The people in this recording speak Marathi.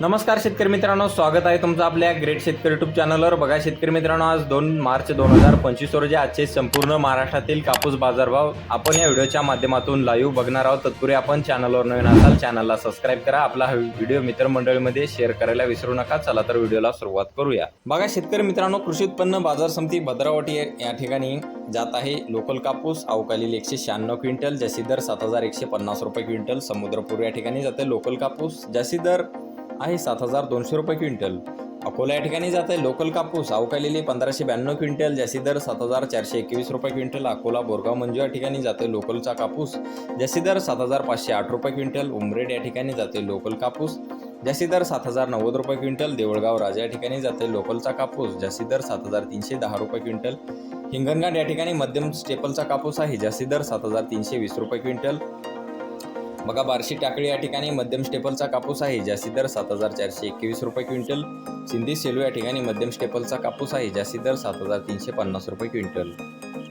नमस्कार शेतकरी मित्रांनो स्वागत आहे तुमचं आपल्या ग्रेट शेतकरी युट्यूब चॅनलवर बघा शेतकरी मित्रांनो आज दोन मार्च दोन हजार पंचवीस रोजी आजचे संपूर्ण महाराष्ट्रातील कापूस बाजारभाव आपण या व्हिडिओच्या माध्यमातून लाईव्ह बघणार आहोत. तत्पूर्वी आपण चॅनलवर नवीन असाल चॅनलला सबस्क्राईब करा. आपला हा व्हिडिओ मित्रमंडळीमध्ये शेअर करायला विसरू नका. चला तर व्हिडिओला सुरुवात करूया. बघा शेतकरी मित्रांनो कृषी उत्पन्न बाजार समिती भद्रावटी या ठिकाणी जात आहे. लोकल कापूस अवकालील एकशे शहाण्णव क्विंटल जास्ती दर सात हजार एकशे पन्नास रुपये क्विंटल समुद्रपूर या ठिकाणी जाते. लोकल कापूस जास्ती दर आहे सात हजार दोनशे रुपये क्विंटल. अकोला या ठिकाणी जात आहे लोकल कापूस अवकालेली पंधराशे ब्याण्णव क्विंटल जास्ती दर सात हजार चारशे एकवीस रुपये क्विंटल. अकोला बोरगाव मंजू या ठिकाणी जाते लोकलचा कापूस जास्ती दर सात हजार पाचशे आठ रुपये क्विंटल. उमरेड या ठिकाणी जाते लोकल कापूस जास्ती दर सात हजार नव्वद रुपये क्विंटल. देवळगाव राजा या ठिकाणी जाते लोकलचा कापूस जास्ती दर सात हजार तीनशे दहा रुपये क्विंटल. हिंगणघाट या ठिकाणी मध्यम स्टेपलचा कापूस आहे जास्ती दर सात हजार तीनशे वीस रुपये क्विंटल. बघा बार्शी टाकळी या ठिकाणी मध्यम स्टेपलचा कापूस आहे. जास्ती दर सात हजार चारशे एकवीस रुपये क्विंटल. सिंधी सेलू या ठिकाणी मध्यम स्टेपलचा कापूस आहे. जास्ती दर सात हजार तीनशे पन्नास रुपये क्विंटल.